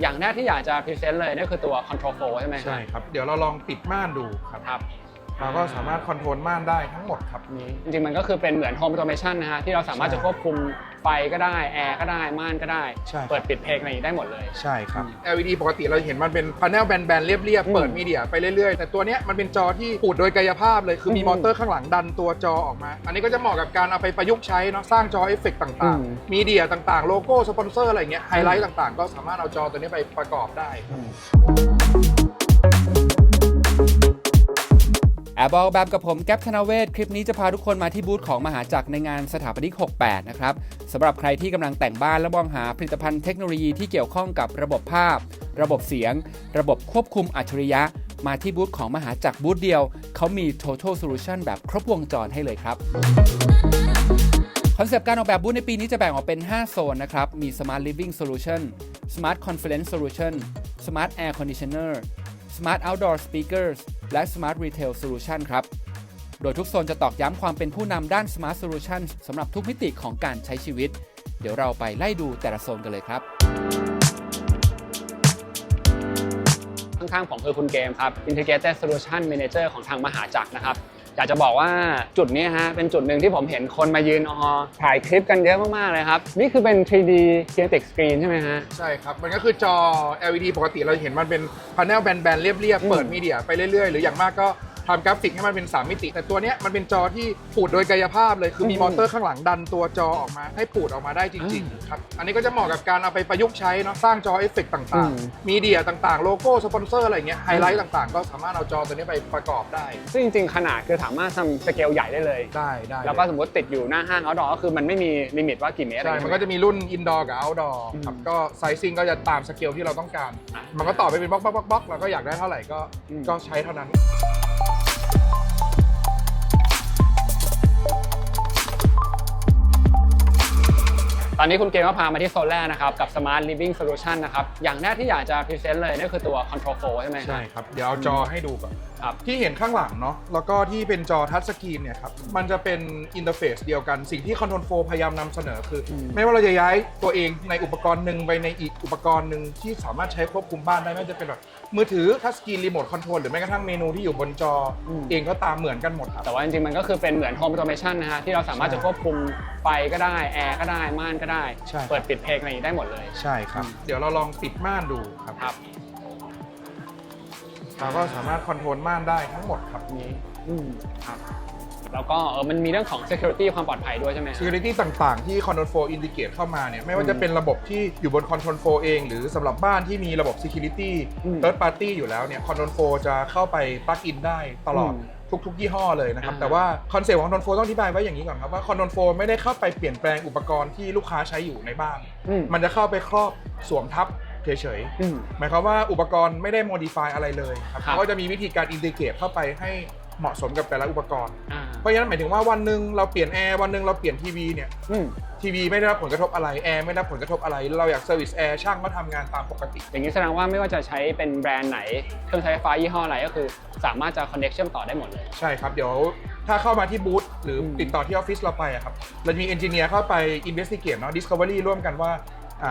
อย่างแรกที่อยากจะพรีเซนต์เลยนั่นคือตัว Control 4ใช่ไหมใช่ครับ เดี๋ยวเราลองปิดม่านดูครับ ครับ เราก็สามารถคอนโทรลม่านได้ทั้งหมดครับนี่จริงๆ มันก็คือเป็นเหมือน Home Automation นะฮะ ที่เราสามารถใช่จะควบคุมไฟก็ได้ แอร์ก็ได้ ม่านก็ได้ ใช่ครับ เปิดปิดเพลงอะไรอย่างนี้ได้หมดเลย ใช่ครับอืม LED ปกติเราเห็นมันเป็นพาเนลแบนๆ เรียบอืมๆเปิดมีเดียไปเรื่อยๆ แต่ตัวเนี้ยมันเป็นจอที่ปูดโดยกายภาพเลย คือมีอืมมอเตอร์ข้างหลังดันตัวจอออกมา อันนี้ก็จะเหมาะกับการเอาไปประยุกต์ใช้เนาะสร้างจอเอฟเฟกต์ต่างอืม ๆ มีเดียต่างๆ โลโก้ สปอนเซอร์อะไรเงี้ยไฮไลท์ต่างๆ ก็สามารถเอาจอตัวนี้ไปประกอบได้ครับ แอบบอกแบบกับผมแก๊ปธนเวศคลิปนี้จะพาทุกคนมาที่บูธของมหาจักรในงานสถาปนิก 68 นะครับสำหรับใครที่กำลังแต่งบ้านและมองหาผลิตภัณฑ์เทคโนโลยีที่เกี่ยวข้องกับระบบภาพ ระบบเสียง ระบบควบคุมอัจฉริยะ มาที่บูธของมหาจักรบูธเดียว เขามี total solution แบบครบวงจรให้เลยครับคอนเซปต์การออกแบบบูธในปีนี้จะแบ่งออกเป็น 5 โซนนะครับ มี Smart Living Solution Smart Conference Solution Smart Air Conditioner Smart Outdoor Speakers และ Smart Retail Solution ครับ โดยทุกโซนจะตอกย้ำความเป็นผู้นำด้าน Smart Solution สำหรับทุกมิติของการใช้ชีวิต เดี๋ยวเราไปไล่ดูแต่ละโซนกันเลยครับ ข้างๆผมคือคุณเกมครับ Integrated Solution Manager ของทางมหาจักรนะครับ อยากจะบอกว่าจุดนี้ฮะเป็นจุดหนึ่งที่ผมเห็นคนมายืนออถ่ายคลิปกันเยอะมากๆเลยครับ นี่คือเป็น 3D Kinetic Screen ใช่ไหมฮะ ใช่ครับ มันก็คือจอ LED ปกติเราเห็นมันเป็นพาร์เนลแบนๆเรียบๆเปิดมีเดียไปเรื่อยๆ หรืออย่างมากก็ ทำกราฟิกให้มันเป็น 3 มิติ แต่ตัวเนี้ยมันเป็นจอที่ปูดโดยกายภาพเลยคือมีอืมมอเตอร์ข้างหลังดันตัวจอออกมาให้ปูดออกมาได้จริงๆครับอันนี้ก็จะเหมาะกับการเอาไปประยุกต์ใช้เนาะสร้างจอเอฟเฟกต์อืต่างมๆมีเดียต่างๆ โลโก้สปอนเซอร์อะไรเงี้ยไฮไลท์ต่างๆ ก็สามารถเอาจอตัวนี้ไปประกอบได้ ซึ่งจริงๆ ขนาดคือสามารถทำสเกลใหญ่ได้เลยได้ได้แล้วก็สมมติติดอยู่หน้าห้างเอาดอก็คือมันไม่มีลิมิตว่ากี่เมตรอะไรใช่อย่างมันเงี้ยก็จะมีรุ่นอินดอร์กับเอาท์ดอร์ครับอืมก็ไซซิ่งก็จะตามสเกลที่เราต้องการอะมันก็ต่อไปเป็นบล็อกบล็อกบล็อกเราก็อยากได้เท่าไหร่ก็อืมก็ใช้เท่านั้น ตอนนี้คุณเกมก็พามาที่โซนแรกนะครับ กับ Smart Living Solution นะครับ อย่างแรกที่อยากจะพรีเซนต์เลยนั่นคือตัว Control 4ใช่ไหมใช่ครับ เดี๋ยวเอาจอให้ดูก่อนครับที่เห็นข้างหลังเนาะแล้วก็ที่เป็นจอทัชสกรีนเนี่ยครับมันจะเป็นอินเทอร์เฟซเดียวกันสิ่งที่ Control 4พยายามนำเสนอคืออมไม่ว่าเราจะย้ายตัวเองในอุปกรณ์หนึ่งไปในอีกอุปกรณ์หนึ่งที่สามารถใช้ควบคุมบ้านได้ไม่ว่าจะเป็นแบบ มือถือทัชสกรีนรีโมทคอนโทรลหรือแม้กระทั่งเมนูที่อยู่บนจออม เองก็ตามเหมือนกันหมดครับ แต่ว่าจริงๆ มันก็คือเป็นเหมือน Home Automation นะฮะ ที่เราสามารถใช่จะควบคุมไฟก็ได้ แอร์ก็ได้ ม่านก็ได้ ใช่ เปิดปิดเพลงอะไรอย่างนี้ได้หมดเลย ใช่ครับ เดี๋ยวเราลองปิดม่านดูครับครับ เราก็สามารถคอนโทรลม่านได้ทั้งหมดครับนี้ อืมครับ แล้วก็เออมันมีเรื่องของ security ความปลอดภัยด้วยใช่ไหมฮะ Security ต่างๆ ที่ Control 4 Indicate เข้ามาเนี่ย ไม่ว่าจะเป็นระบบที่อยู่บน Control 4 เอง หรือสำหรับบ้านที่มีระบบ Security อืม Third Party อยู่แล้วเนี่ย Control 4 จะเข้าไป plug in ได้ตลอด อืมทุกๆ ยี่ห้อเลยนะครับ อ่า แต่ว่าคอนเซ็ปต์ของ Control 4 ต้องอธิบายไว้อย่างนี้ก่อนครับว่า Control 4 ไม่ได้เข้าไปเปลี่ยนแปลงอุปกรณ์ที่ลูกค้าใช้อยู่ในบ้าน อืมมันจะเข้าไปครอบสวมทับเฉยอืมๆหมายความว่าอุปกรณ์ไม่ได้ modify อะไรเลยครับครับ เขาก็จะมีวิธีการ integrate เข้าไปให้ เหมาะสมกับแต่ละอุปกรณ์ อ่าเพราะฉะนั้นหมายถึงว่าวันหนึ่งเราเปลี่ยนแอร์วันหนึ่งเราเปลี่ยนทีวีเนี่ยอืมทีวีไม่ได้รับผลกระทบอะไรแอร์ไม่ได้รับผลกระทบอะไร เราอยากเซอร์วิสแอร์ช่างก็ทำงานตามปกติ อย่างนี้แสดงว่าไม่ว่าจะใช้เป็นแบรนด์ไหน เครื่องใช้ไฟฟ้ายี่ห้ออะไรก็คือ สามารถจะ connect เชื่อมต่อได้หมดเลย ใช่ครับ เดี๋ยวถ้าเข้ามาที่บูธหรืออม ติดต่อที่ออฟฟิศเราไปอะครับเราจะมีเอนจิเนียร์เข้าไปอินเวสติเกตเนาะดิสคัฟเวอรี่ร่วมกันว่า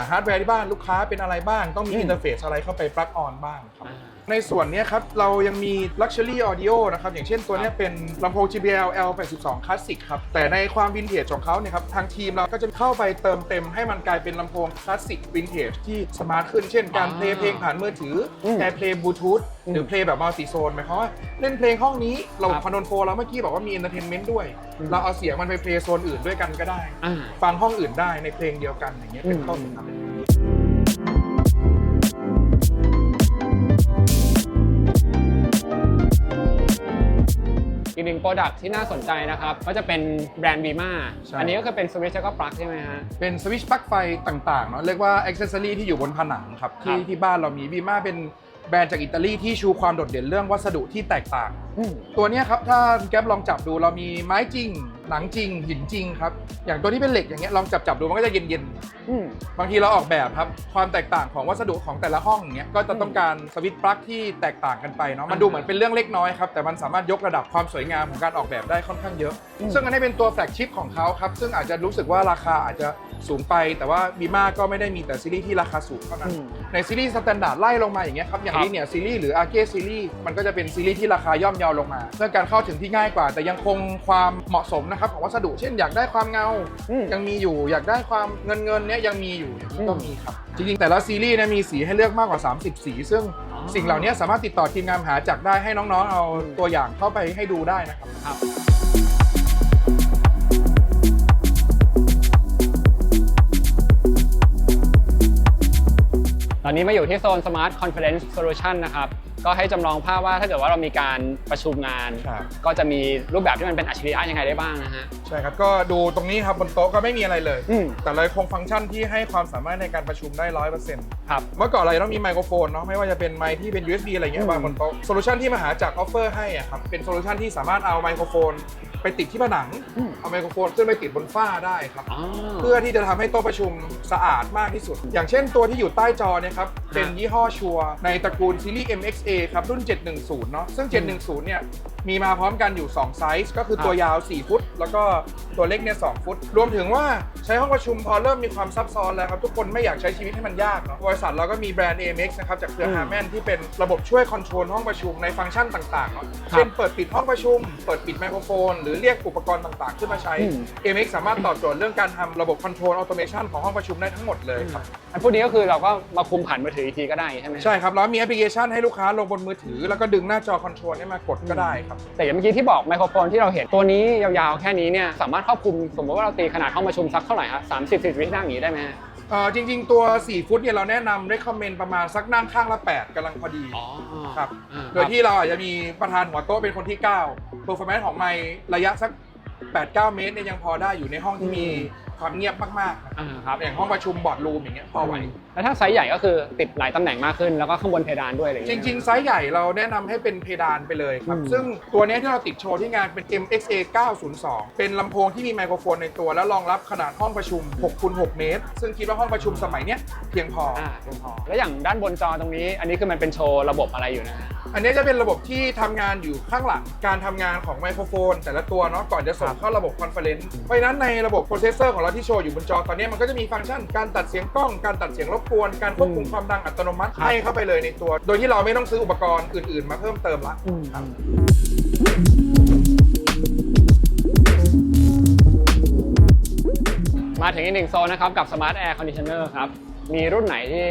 ฮาร์ดแวร์ที่บ้านลูกค้าเป็นอะไรบ้าง ต้องมีอืมอินเทอร์เฟซอะไรเข้าไปปลั๊กออนบ้างครับ อ่า ในส่วนเนี้ยครับ เรายังมี Luxury Audio นะครับ อย่างเช่นตัวเนี้ยเป็นลำโพง JBL L82 Classic ครับ แต่ในความวินเทจของเขาเนี่ยครับ ทางทีมเราก็จะเข้าไปเติมเต็มให้มันกลายเป็นลำโพงคลาสสิกวินเทจที่สมาร์ทขึ้น เช่นการอ่าเพลย์เพลงผ่านมือถืออมแอร์เพลย์บลูทูธหรือเพลย์แบบมัลติโซนหมายความว่าเล่นเพลงห้องนี้เราครับคอนโทรลโฟเราเมื่อกี้บอกว่ามีเอนเตอร์เทนเมนต์ด้วยอืมเราเอาเสียงมันไปเพลย์โซนอื่นด้วยกันก็ได้อ่าฟังห้องอื่นได้ในเพลงเดียวกันอย่างเงี้ยเป็นอืมข้อสำคัญอี โปรดักที่น่าสนใจนะครับ ก็จะเป็นแบรนด์บีมาใช่ อันนี้ก็คือเป็นสวิตช์แล้วก็ปลั๊กใช่ไหมฮะ เป็นสวิตช์ปลั๊กไฟต่างๆเนาะเรียกว่าอ็อกเซสซอรีที่อยู่บนผนังครับที่ครับที่บ้านเรามีบีมาเป็นแบรนด์จากอิตาลีที่ชูความโดดเด่นเรื่องวัสดุที่แตกต่าง อืม ตัวเนี้ยครับถ้าแก๊ปลองจับดูเรามีไม้จริง หนังจริงหินจริงครับ อย่างตัวที่เป็นเหล็กอย่างเงี้ยลองจับจับๆดูมันก็จะเย็นอืมๆบางทีเราออกแบบครับ ความแตกต่างของวัสดุของแต่ละห้องอย่างเงี้ยก็จะต้องการสวิตช์ปลั๊กที่แตกต่างกันไปเนาะมันดูเหมือนเป็นเรื่องเล็กน้อยครับแต่มันสามารถยกระดับความสวยงามของการออกแบบได้ค่อนข้างเยอะ อืม ซึ่งอันนี้เป็นตัวแฟลกชิพของเขาครับซึ่งอาจจะรู้สึกว่าราคาอาจจะสูงไป แต่ว่าบีมาก็ไม่ได้มีแต่ซีรีส์ที่ราคาสูงเท่านั้น อืม ในซีรีส์สแตนดาร์ดไล่ลงมาอย่างเงี้ยครับอย่างครับ นี้เนี่ยซีรีส์หรืออาร์เกซีรีส์มันก็จะเป็นซีรีส์ที่ราคาย่อมเยาลงมา เพื่อการเข้าถึงที่ง่ายกว่า แต่ยังคงความเหมาะสมนะครับของวัสดุเช่นอยากได้ความเงา อืม ยังมีอยู่อยากได้ความเงินเงินๆเนี่ยยังมีอยู่อย่างนี้ก็อืมมีครับ จริงๆ แต่ละซีรีส์เนี่ยมีสีให้เลือกมากกว่า 30 สี ซึ่งอ๋อสิ่งเหล่านี้สามารถติดต่อทีมงานหาจักรได้ให้น้องๆ เอาตัวอย่างเข้าไปให้ดูได้นะครับครับ ตอนนี้มาอยู่ที่โซน Smart Conference Solution นะครับ ก็ให้จำลองภาพว่าถ้าเกิดว่าเรามีการประชุมงานครับก็จะมีรูปแบบที่มันเป็นอัจฉริยะยังไงได้บ้างนะฮะใช่ครับก็ดูตรงนี้ครับบนโต๊ะก็ไม่มีอะไรเลยอืมแต่เลยคงฟังก์ชันที่ให้ความสามารถในการประชุมได้ร้อยเปอร์เซ็นต์ครับเมื่อก่อนเราต้องมีไมโครโฟนเนาะไม่ว่าจะเป็นไมค์ที่เป็น USB อะไรเงี้อืยมวางบนโต๊ะโซลูชันที่มหาจากออฟเฟอร์ให้อะครับเป็นโซลูชันที่สามารถเอาไมโครโฟนไปติดที่ผนังอืมเอาไมโครโฟนขึ้นไปติดบนฝ้าได้ครับอ๋อเพื่อที่จะทำให้โต๊ะประชุมสะอาดมากที่สุด อย่างเช่นตัวที่อยู่ใต้จอเนี่ยครับเป็นยี่ห้อชัวร์ในตระกูลซีรีส์ MXA ครับรุ่น 710 เนาะซึ่ง 710 เนี่ยมีมาพร้อมกันอยู่ 2 ไซส์ ก็คือตัวยาว 4 ฟุต แล้วก็ตัวเล็กเนี่ย 2 ฟุต รวมถึงว่าใช้ห้องประชุมพอเริ่มมีความซับซ้อนแล้วครับ ทุกคนไม่อยากใช้ชีวิตให้มันยากเนาะบริษัทเราก็มีแบรนด์ AMX นะครับ จากเครืออืมฮาร์แมนที่เป็นระบบช่วยคอนโทรลห้องประชุมในฟังก์ชันต่างๆเนาะครับเช่นเปิดปิดห้องประชุม เปิดปิดไมโครโฟน หรือเรียกอุปกรณ์ต่างๆ ขึ้นมาใช้อืม AMX สามารถตอบโจทย์เรื่องการทำระบบคอนโทรลออโตเมชันของห้องประชุมได้ทั้งหมดเลยครับ อันพวกนี้ก็คือเราก็มาคุมผ่านมือถืออีกทีก็ได้ใช่ไหมใช่ครับแล้วมีแอปพลิเคชันให้ลูกค้าลงบนมือถือ แล้วก็ดึงหน้าจอคอนโทรลให้มากดก็ได้ครับ แต่อย่างเมื่อกี้ที่บอกไมโครโฟนที่เราเห็นตัวนี้ยาวๆแค่นี้เนี่ยสามารถครอบคลุมสมมติว่าเราตีขนาดห้องประชุมสักเท่าไหร่ฮะสามสิบสี่สิบนั่งอย่างนี้ได้ไหมฮะ เอ่อจริง ๆ ตัว 4 ฟุตเนี่ยเราแนะนำ recommend ประมาณสักนั่งข้างละ 8กำลังพอดีอ๋อครับอ่าโดยที่เราอาจจะมีประธานหัวโต๊ะเป็นคนที่ 9 performance ของไมค์ระยะสัก 8-9 เมตรเนี่ยยังพอได้อยู่ในห้องที่มี ความเงียบมากๆครับอ่าครับอย่างห้องประชุมบอร์ดรูมอย่างเงี้ยพอไหว แล้วถ้าไซส์ใหญ่ก็คือติดหลายตำแหน่งมากขึ้นแล้วก็ข้างบนเพดานด้วยอะไรอย่างจเงี้ย ริงๆ ไซส์ใหญ่เราแนะนำให้เป็นเพดานไปเลยครับ อืม ซึ่งตัวเนี้ยที่เราติดโชว์ที่งานเป็น MXA 902 เป็นลำโพงที่มีไมโครโฟนในตัว แล้วรองรับขนาดห้องประชุม6คูณ6เมตร ซึ่งคิดว่าห้องประชุมสมัยเนี้ยเพียงพอออ่าเพียงพอแล้วอย่างด้านบนจอตรงนี้ อันนี้คือมันเป็นโชว์ระบบอะไรอยู่นะฮะ อันนี้จะเป็นระบบที่ทำงานอยู่ข้างหลังการทำงานของไมโครโฟน แต่ละตัวเนาะก่อนจะส่ครังบเข้าระบบคอนเฟอเรนซ์เพราะฉะนั้นในระบบโปรเซสเซอร์ของเราที่โชว์อยู่บนจอตอนนี้มันก็จะมีฟังก์ชันการตัดเสียงกล้องการตัดเสียงรบกวน การควบคุมความดังอัตโนมัติครับให้เข้าไปเลยในตัว โดยที่เราไม่ต้องซื้ออุปกรณ์อื่น ๆ มาเพิ่มเติมละครับมาถึงอีกหนึ่งโซนนะครับกับ Smart Air Conditioner ครับ มีรุ่นไหนที่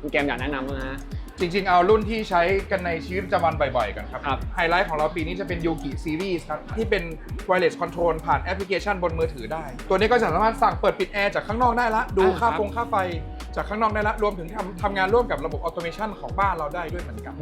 คุณเกมอยากแนะนำบ้างฮะ จริงๆ เอารุ่นที่ใช้กันในชีวิตประจำวันบ่อยๆ กันครับ ครับ ไฮไลท์ของเราปีนี้จะเป็น Yuki Series ครับ ที่เป็น Wireless Control ผ่านแอปพลิเคชันบนมือถือได้ ตัวนี้ก็สามารถสั่งเปิดปิดแอร์จากข้างนอกได้ละ ดูอ่าค่าครับฟงค่าไฟ จากข้างนอกได้ละรวมถึงทำทำงานร่วมกับระบบออโตเมชันของบ้านเราได้ด้วยเหมือนกัน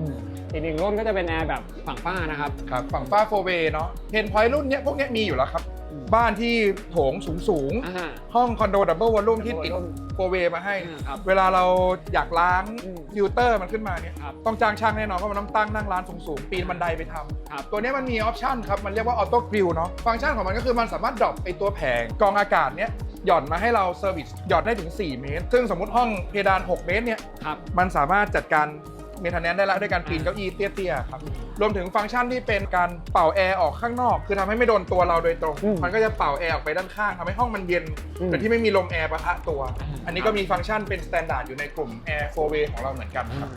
อีกหนึ่งรุ่นก็จะเป็นแอร์แบบฝั่งฝ้านะครับ ครับฝั่งฝ้าโฟเวเนาะเพนพอยต์รุ่นเนี้ยพวกเนี้ยมีอยู่แล้วครับ อืม บ้านที่โถงสูงๆอ่า ห้องคอนโดดับเบิลวอลลุ่มที่ติด Double โฟเวมาให้ อ่าครับเวลาเราอยากล้างอืมฟิลเตอร์มันขึ้นมาเนี่ยครับ ต้องจ้างช่างแน่นอนเพราะมันต้องตั้งนั่งร้านสูงๆปีนบันไดไปทำ ครับ ตัวเนี้ยมันมีออปชันครับ มันเรียกว่าออโต้กริลเนาะ ฟังก์ชันของมันก็คือมันสามารถดรอปไอตัวแผงกรองอากาศเนี้ย หย่อนมาให้เราเซอร์วิสหย่อนได้ถึง 4 เมตร ซึ่งสมมติห้องเพดาน 6 เมตรเนี่ยครับ มันสามารถจัดการเมนเทนแนนได้แล้วด้วยการปีนเก้าอี้เตี้ยๆครับ รวมถึงฟังก์ชันที่เป็นการเป่าแอร์ออกข้างนอก คือทำให้ไม่โดนตัวเราโดยตรงอืมมันก็จะเป่าแอร์ออกไปด้านข้างทำให้ห้องมันเย็นอืมโดยที่ไม่มีลมแอร์ปะทะตัวอ่าอันนี้ก็มีฟังก์ชันเป็นสแตนดาร์ดอยู่ในกลุ่ม Air 4 Way ของเราเหมือนกันครับ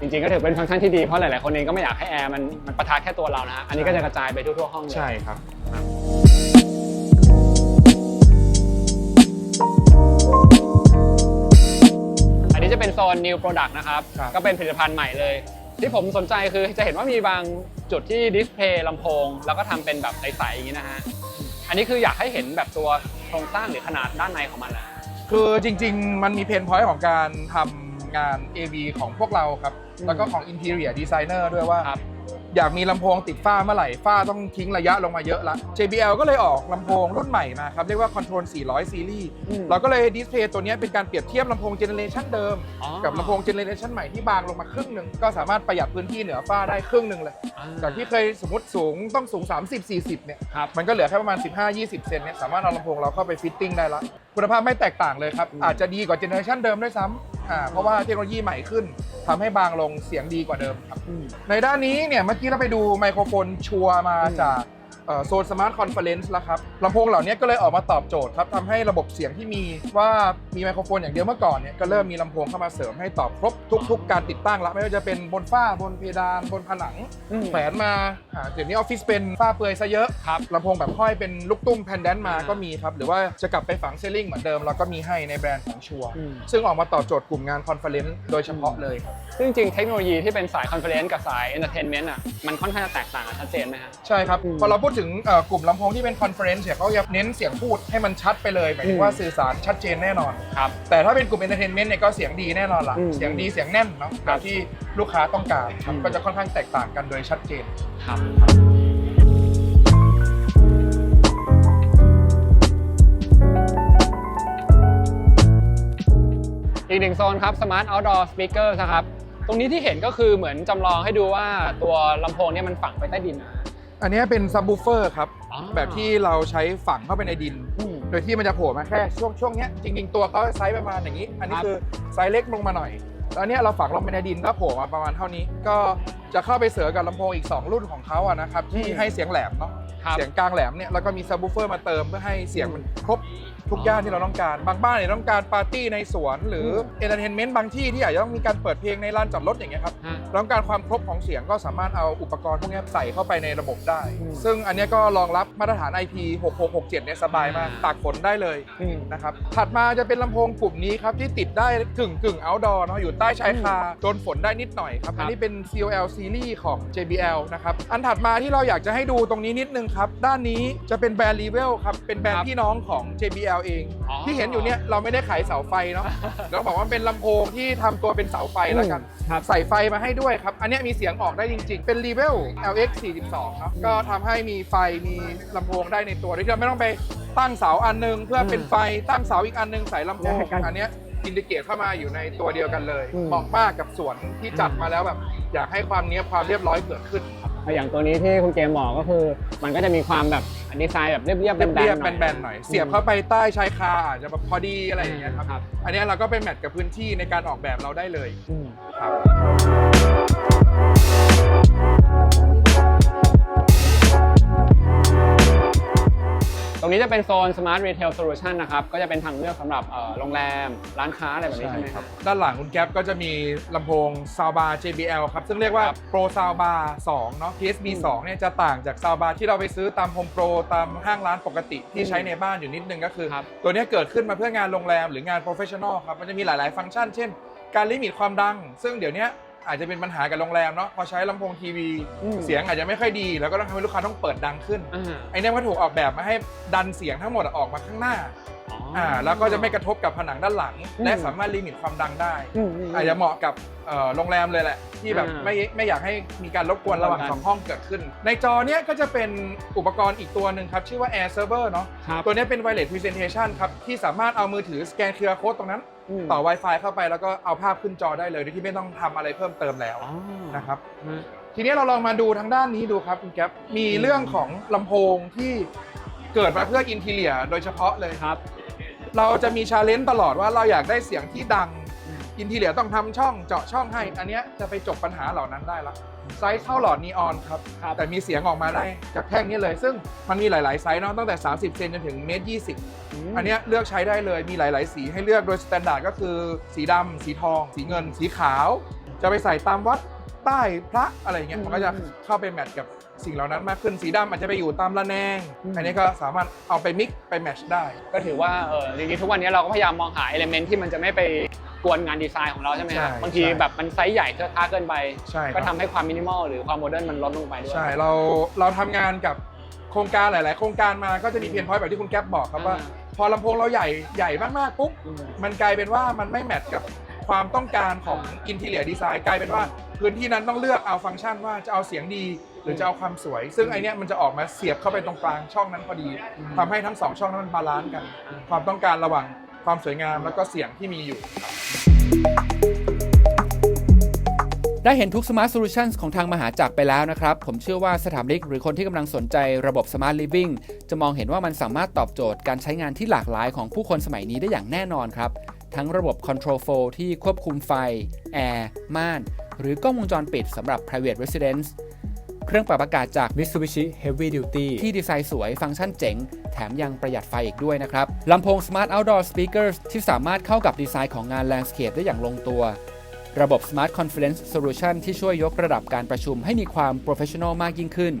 จริงๆก็ถือเป็นฟังก์ชันที่ดีเพราะหลายๆคนเองก็ไม่อยากให้แอร์มันมันประทะแค่ตัวเรานะฮะอันนี้ก็จะกระจายไปทั่วๆห้องเลยใช่ครับ โซน new product นะครับ ครับ ก็เป็นผลิตภัณฑ์ใหม่เลย ที่ผมสนใจคือจะเห็นว่ามีบางจุดที่ดิสเพลย์ลำโพง แล้วก็ทำเป็นแบบใสๆอย่างนี้นะฮะ อันนี้คืออยากให้เห็นแบบตัวโครงสร้างหรือขนาดด้านในของมันแหละคือจริง ๆ มันมีเพนพอยต์ของการทำงาน AV ของพวกเราครับ อืมแล้วก็ของ Interior Designer ด้วยว่า ครับ อยากมีลำโพงติดฝ้าเมื่อไหร่ฝ้าต้องทิ้งระยะลงมาเยอะละ JBL ก็เลยออกลำโพงรุ่นใหม่มาครับ เรียกว่า Control 400ซีรีส์อืมเราก็เลยดิสเพย์ตัวเนี้ยเป็นการเปรียบเทียบลำโพงเจเนเรชันเดิมอ๋อกับลำโพงเจเนเรชันใหม่ที่บางลงมาครึ่งหนึ่งก็สามารถประหยัดพื้นที่เหนือฝ้าได้ครึ่งหนึ่งเลยอ่จากที่เคยสมมติสูงต้องสูง 30-40 เนี่ยครับมันก็เหลือแค่ประมาณ 15-20 เซนเนี่ยสามารถเอาลำโพงเราเข้าไปฟิตติ้งได้ละคุณภาพไม่แตกต่างเลยครับอืมอาจจะดีกว่าเจเนอเรชันเดิมด้วยซ้ำ อ่าเพราะว่าเทคโนโลยีใหม่ขึ้นทำให้บางลงเสียงดีกว่าเดิมครับอืมในด้านนี้เนี่ยเมื่อกี้เราไปดูไมโครโฟนชัวร์มาอืมจาก โซนสมาร์ทคอนเฟอเรนซ์แล้วครับลำโพงเหล่านี้ก็เลยออกมาตอบโจทย์ครับทำให้ระบบเสียงที่มีว่ามีไมโครโฟนอย่างเดียวเมื่อก่อนเนี่ยก็เริ่มมีลำโพงเข้ามาเสริมให้ตอบครบทุก ๆ การติดตั้งละไม่ว่าจะเป็นบนฝ้าบนเพดานบนผนังอืมแขวนมาอ่าเดี๋ยวนี้ออฟฟิศเป็นฝ้าเปลือยซะเยอะครับลำโพงแบบห้อยเป็นลูกตุ้มแพนแดนมาอ่าก็มีครับหรือว่าจะกลับไปฝังเซลลิงเหมือนเดิมเราก็มีให้ในแบรนด์ของชัวร์อืมซึ่งออกมาตอบโจทย์กลุ่มงานคอนเฟอเรนซ์โดยเฉพาะเลยครับซึ่งจริงๆเทคโนโลยีที่เป็นสายคอนเฟอเรนซ์กับสายเอนเตอร์เทนเมนต์อะมันค่อนข้างจะแตกต่างกันชัดเจนไหมฮะใช่ครับอืมพอเราพูดถึงเอ่อกลุ่มลำโพงที่เป็นคอนเฟอเรนซ์เนี่ยเขาจะเน้นเสียงพูดให้มันชัดไปเลยหมายถึอืงมว่าสื่อสารชัดเจนแน่นอนครับแต่ถ้าเป็นกลุ่มเอนเตอร์เทนเมนต์เนี่ยก็เสียงดีแน่นอนล่ะอืมเสียงดีเสียงแน่นเนาะคแบรับบที่ลูกค้าต้องการครับอืมก็จะค่อนข้างแตกต่างกันโดยชัดเจนครับอีกหนึ่งโซนครับ Smart Outdoor Speaker นะครับ ตรงนี้ที่เห็นก็คือเหมือนจำลองให้ดูว่าตัวลำโพงเนี่ยมันฝังไปใต้ดินนะ อันนี้เป็นซับ w ูเฟอร์ครับอ๋อแบบที่เราใช้ฝังเข้าไปในดินอืมโดยที่มันจะโผล่มาแค่ช่วงช่วงเนี้ยจริงๆตัวเขาไซส์ประมาณอย่างนี้ อันนี้ครับคือไซส์เล็กลงมาหน่อยแล้วเนี้ยเราฝังลงไปในดินก็โผล่มาประมาณเท่านี้ ก็จะเข้าไปเสือกับลำโพงอีก 2 รุ่นของเขาอะนะครับที่อืมให้เสียงแหลมเนาะครับเสียงกลางแหลมเนี่ยแล้วก็มีซับ w ูเฟอร์มาเติมเพื่อให้เสียงมันครบ ทุกย่านที่เราต้องการ บางบ้านเนี่ยต้องการปาร์ตี้ในสวน หรือเอนเตอร์เทนเมนต์บางที่ที่อาจจะต้องมีการเปิดเพลงในลานจอดรถอย่างเงี้ยครับฮะ ต้องการความครบของเสียงก็สามารถเอาอุปกรณ์พวกนี้ใส่เข้าไปในระบบได้ อืม ซึ่งอันเนี้ยก็รองรับมาตรฐาน IP 6667เนี่ยสบายมากอ่าตากฝนได้เลย อืม นะครับถัดมาจะเป็นลำโพงกลุ่มนี้ครับ ที่ติดได้กึ่งกึ่ง outdoor เนาะอยู่ใต้ชายคาโดนฝนได้นิดหน่อยครับ ครับ อันนี้เป็น COL series ของ JBL นะครับ อันถัดมาที่เราอยากจะให้ดูตรงนี้นิดนึงครับ ด้านนี้จะเป็นแบรนด์ Level ครับ เป็นแบรนครัด์บพี่น้องของ JBL เอง อ๋อ ที่เห็นอยู่เนี่ยเราไม่ได้ขายเสาไฟเนาะ เราบอกว่าเป็นลำโพงที่ทำตัวเป็นเสาไฟแล้วกัน ครับ ใส่ไฟมาให้ด้วยครับ อันเนี้ยมีเสียงออกได้จริงๆ เป็น Level LX 42ครับ ก็ทำให้มีไฟมีลำโพงได้ในตัวโดยที่เราไม่ต้องไปตั้งเสาอันหนึง เพื่อเป็นไฟตั้งเสาอีกอันหนึงใส่ลำโพง ได้กันอันเนี้ยอินดิเกตเข้ามาอยู่ในตัวเดียวกันเลยอืม เหมาะมากกับสวนที่จัดมาแล้วแบบ อยากให้ความเนี้ยบความเรียบร้อยเกิดขึ้น อย่างตัวนี้ที่คุณเกมบอกก็คือ มันก็จะมีความแบบดีไซน์แบบเรียบๆแบนๆเรียบหน่อยๆแบนๆหน่อย เสียบเข้าไปใต้ชายคาอาจจะแบบพอดีอะไรอย่างเงี้ยครับ ครับ อันเนี้ยเราก็ไปแมทกับพื้นที่ในการออกแบบเราได้เลยอืม ครับ นี้จะเป็นโซน Smart Retail Solution นะครับ ก็จะเป็นทางเลือกสำหรับเอ่อโรงแรม ร้านค้าอะไรแบบนี้ใช่ไหมครับ ด้านหลังคุณแก๊ปก็จะมีลำโพง Soundbar JBL ครับ ซึ่งเรียกว่าครับ Pro Soundbar 2เนาะ PSB 2เนี่ยจะต่างจาก Soundbar ที่เราไปซื้อตาม Home Pro ตามห้างร้านปกติที่ใช้ในบ้านอยู่นิดนึงก็คือ ครับ ตัวเนี้ยเกิดขึ้นมาเพื่องานโรงแรมหรืองาน Professional ครับ มันจะมีหลาย ๆ ฟังก์ชัน เช่น การลิมิตความดัง ซึ่งเดี๋ยวเนี้ย อาจจะเป็นปัญหากับโรงแรมเนาะพอใช้ลำโพงทีวี อืม เสียงอาจจะไม่ค่อยดี แล้วก็ต้องทำให้ลูกค้าต้องเปิดดังขึ้น อ่า ไอ้เนี่ยมันถูกออกแบบมาให้ดันเสียงทั้งหมดออกมาข้างหน้า อ่าแล้วก็จะไม่กระทบกับผนังด้านหลังอืมและสามารถลิมิตความดังได้อืมมอาจจะเหมาะกับเอ่อโรงแรมเลยแหละ ที่แบบอ่าไม่ไม่อยากให้มีการรบกวนระหว่างรบกวนกันสองห้องเกิดขึ้น ในจอเนี้ยก็จะเป็นอุปกรณ์อีกตัวหนึ่งครับ ชื่อว่า Air Server เนาะครับ ตัวเนี้ยเป็น Wireless Presentation ครับ ที่สามารถเอามือถือสแกน QR Code ตรงนั้นมต่อ Wi-Fi เข้าไปแล้วก็เอาภาพขึ้นจอได้เลยโดยที่ไม่ต้องทำอะไรเพิ่มเติมแล้วอ๋อนะครับ ฮะ ทีนี้เราลองมาดูทางด้านนี้ดูครับคุณแก๊ปมีเรื่องของลำโพงที่เกิดมาเพื่ออินทีเลียโดยเฉพาะเลย ครับ เราจะมีชาเลนจ์ตลอดว่าเราอยากได้เสียงที่ดัง อินทีเลียต้องทำช่องเจาะช่องให้ อันเนี้ยจะไปจบปัญหาเหล่านั้นได้ละไซส์เท่าหลอดนีออนครับ ครับแต่มีเสียงออกมาได้จากแท่งนี้เลย ซึ่งมันมีหลาย ๆ ไซส์เนาะตั้งแต่ 30 เซนจนถึงเมตรยีมอันเนี้ยเลือกใช้ได้เลยมีหลาย ๆ สีให้เลือกโดยสแตนดาร์ดก็คือสีดำสีทอง สีเงิน สีขาว จะไปใส่ตามวัดใต้พระอะไรอย่างเงี้ยมันก็จะเข้าไปแมทกับสิ่งเหล่านั้นมากขึ้นสีดำอาจจะไปอยู่ตามระแนง อันนี้ก็สามารถเอาไปมิกซ์ไปแมทช์ได้ ก็ถือว่าเออจริงๆทุกวันนี้เราก็พยายามมองหาเอลเมนต์ที่มันจะไม่ไปกวนงานดีไซน์ของเราใช่ไหมครับใช่บางทีใช่แบบมันไซส์ใหญ่เทอะทะเกินไปใช่ครับก็ทำให้ความมินิมอลหรือความโมเดิร์นมันลดลงไปด้วย ใช่เราเราทำงานกับโครงการหลาย ๆ โครงการมาก็จะมีเพียนพอยต์แบบที่คุณแก๊ปบอกครับว่าอ่าพอลำโพงเราใหญ่ใหญ่มากๆปุ๊บอืมมันกลายเป็นว่ามันไม่แมทกับ ความต้องการของ Interior Design กลายเป็นว่า พื้นที่นั้นต้องเลือกเอาฟังก์ชันว่าจะเอาเสียงดี หรือจะเอาความสวย ซึ่งไอเนี้ยมันจะออกมาเสียบเข้าไปตรงกลางช่องนั้นพอดีทำให้ทั้งสองช่องนั้นมันบาลานซ์กัน ความต้องการระหว่างความสวยงามแล้วก็เสียงที่มีอยู่ ได้เห็นทุก Smart Solutions ของทางมหาจักรไปแล้วนะครับ ผมเชื่อว่าสถาปนิกหรือคนที่กำลังสนใจระบบ Smart Living จะมองเห็นว่ามันสามารถตอบโจทย์การใช้งานที่หลากหลายของผู้คนสมัยนี้ได้อย่างแน่นอนครับ ทั้งระบบ Control Flow ที่ควบคุมไฟ แอร์ ม่าน หรือกล้องวงจรปิดสำหรับ private residence เครื่องปรับอากาศจาก Mitsubishi Heavy Duty ที่ดีไซน์สวยฟังก์ชันเจ๋ง แถมยังประหยัดไฟอีกด้วยนะครับ ลำโพง Smart Outdoor Speakers ที่สามารถเข้ากับดีไซน์ของงาน Landscape ได้อย่างลงตัว ระบบ Smart Conference Solution ที่ช่วยยกระดับการประชุมให้มีความ professional มากยิ่งขึ้น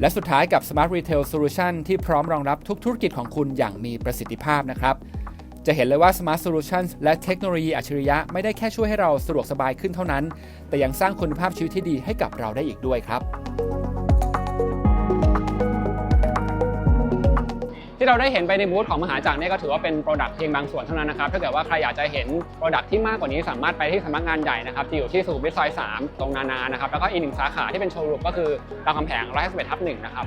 และสุดท้ายกับ Smart Retail Solution ที่พร้อมรองรับทุกธุรกิจของคุณอย่างมีประสิทธิภาพนะครับ จะเห็นเลยว่า Smart Solutions และเทคโนโลยีอัจฉริยะไม่ได้แค่ช่วยให้เราสะดวกสบายขึ้นเท่านั้น แต่ยังสร้างคุณภาพชีวิตที่ดีให้กับเราได้อีกด้วยครับ ที่เราได้เห็นไปในบูธของมหาจักรเนี่ยก็ถือว่าเป็นโปรดักต์เพียงบางส่วนเท่านั้นนะครับถ้าเกิดว่าใครอยากจะเห็นโปรดักต์ที่มากกว่านี้สามารถไปที่สำนักงานใหญ่นะครับที่อยู่ที่สุขุมวิทซอย3ตรงนานานะครับแล้วก็อีกหนึ่งสาขาที่เป็นโชว์รูมก็คือรามคำแหง151ทับหนึ่งนะครับ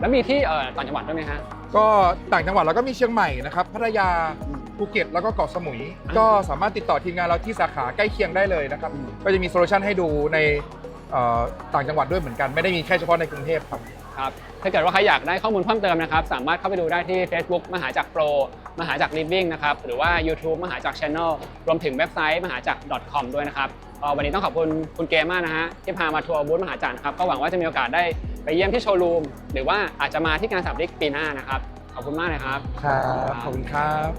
แล้วมีที่เอ่อต่างจังหวัดด้วยไหมฮะ ก็ต่างจังหวัดเราก็มีเชียงใหม่นะครับพัทยาภูเก็ตแล้วก็เกาะสมุยก็สามารถติดต่อทีมงานเราที่สาขาใกล้เคียงได้เลยนะครับ อืม ก็จะมีโซลูชันให้ดูในเอ่อต่างจังหวัดด้วยเหมือนกัน ไม่ได้มีแค่เฉพาะในกรุงเทพครับ ครับถ้าเกิดว่าใครอยากได้ข้อมูลเพิ่มเติมนะครับ สามารถเข้าไปดูได้ที่ Facebook มหาจักรโปร มหาจักร Living นะครับ หรือว่า YouTube มหาจักร Channel รวมถึงเว็บไซต์มหาจักร .com ด้วยนะครับก็วันนี้ต้องขอบคุณคุณเกมมากนะฮะที่พามาทัวร์บูธมหาจักรนะครับ ก็หวังว่าจะมีโอกาสได้ ไปเยี่ยมที่โชว์รูม หรือว่าอาจจะมาที่งานสัปดาห์ปีหน้านะครับ ขอบคุณมากเลยครับ ครับ ขอบคุณครับ